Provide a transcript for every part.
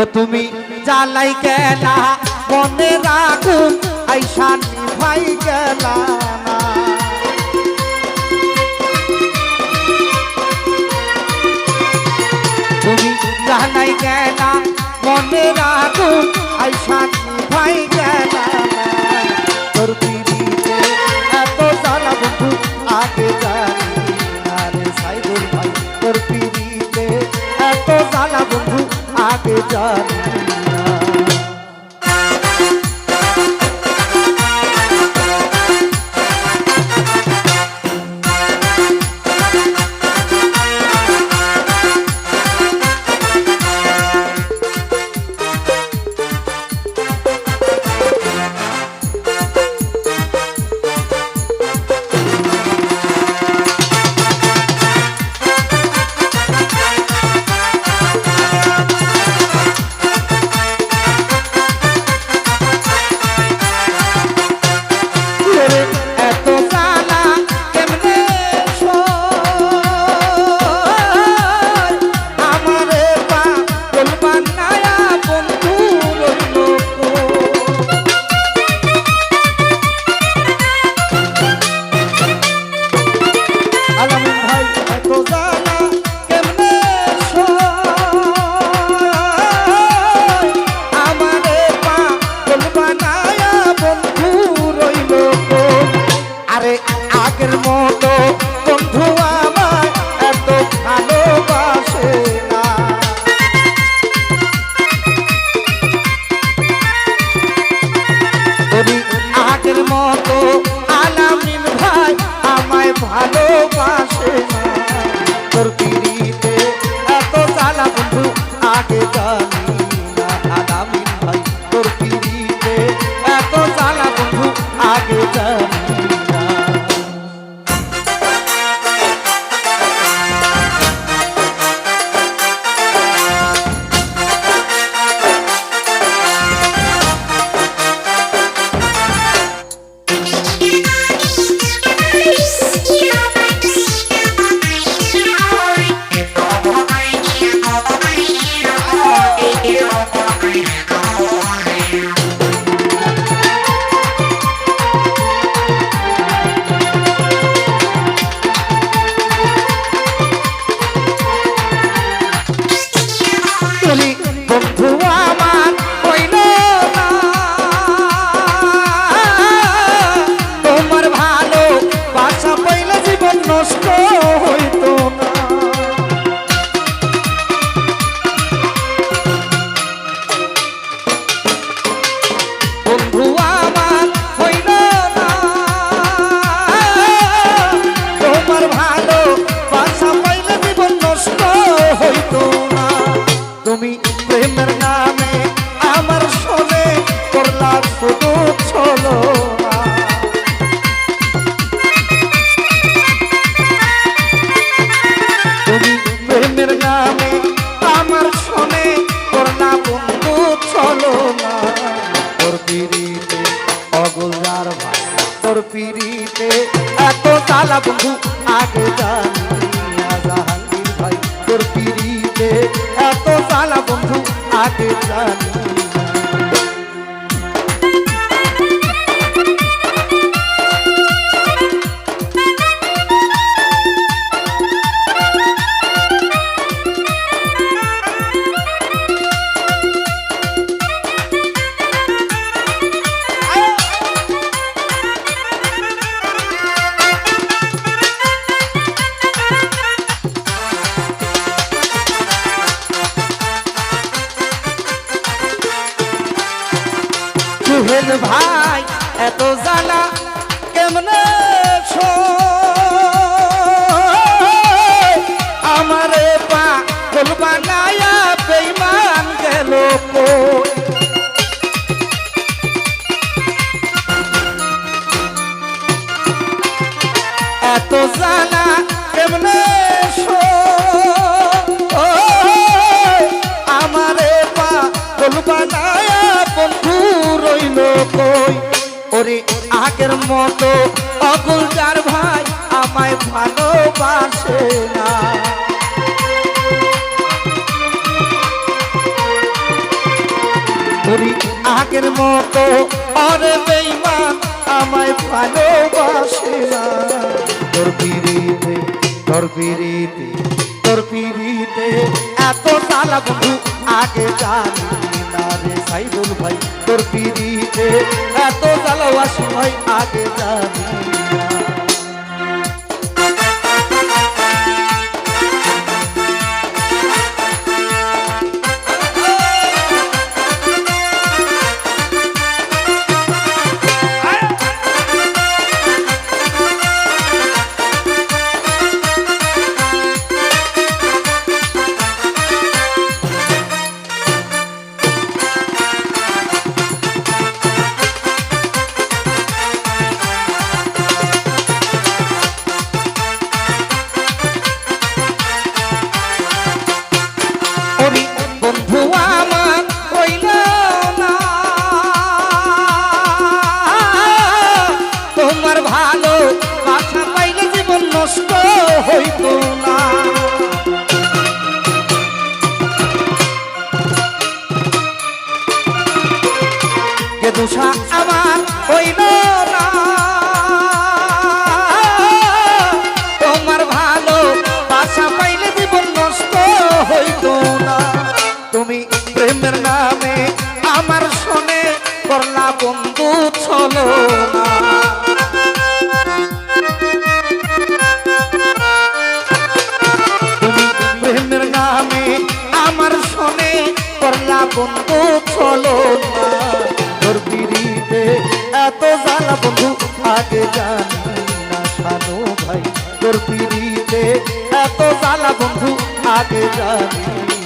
ও তুমি জ্বালাই গেলা, মনে রাখো, আইসা নিভাই গেলা না। তুমি জ্বালাই গেলা, মনে রাখো আমার রাতে জানি ভাই এত জ্বালা কেমনে কই? ওরে আগের মতো ভাই আমায় ভালোবাসে না। আগের মতো অরে বেইমান আমায় ভালোবাসে না। তোর পিড়িতে তোর পিড়িতে তোর পিড়িতে এত সালা বন্ধু আগে জানি না রে। ভাই তোর পিড়িতে এত ভালোবাসি ভাই আগে জানি হইল না। তোমার ভালো বাসা পাইলে জীবন নষ্ট হইত না। তুমি প্রেমের নামে আমার শোনে, করলা বন্ধু চলো না। আমার শোনে, করলা বন্ধু চলো বন্ধু আগে জানি না শানু ভাই তোর পিড়িতে এত জ্বালা বন্ধু আগে জানি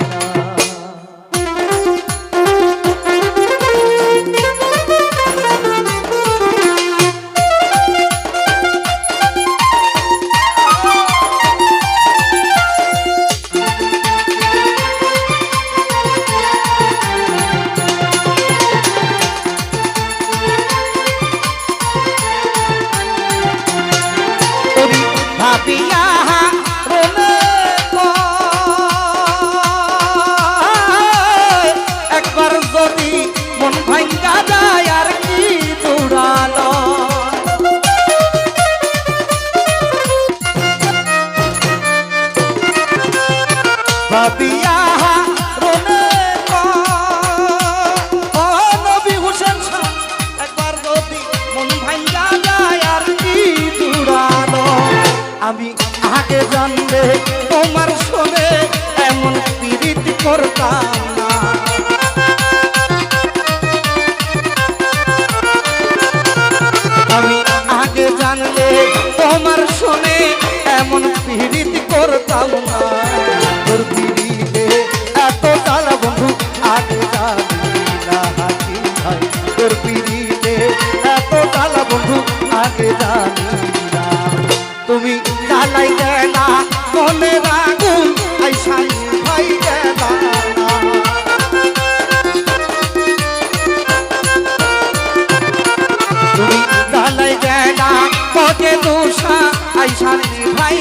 আমি আগে জানলে তোমার শোনে এমন পীড়িত করতাম না। আমি জানলে তোমার শোনে এমন পীড়িত করতাম না। তুমি জ্বালাই গেলা, মনে রাগুন আইসাই ভাই গেলা। তুমি জ্বালাই গেলা, পথে দোষা আইসানি ভাই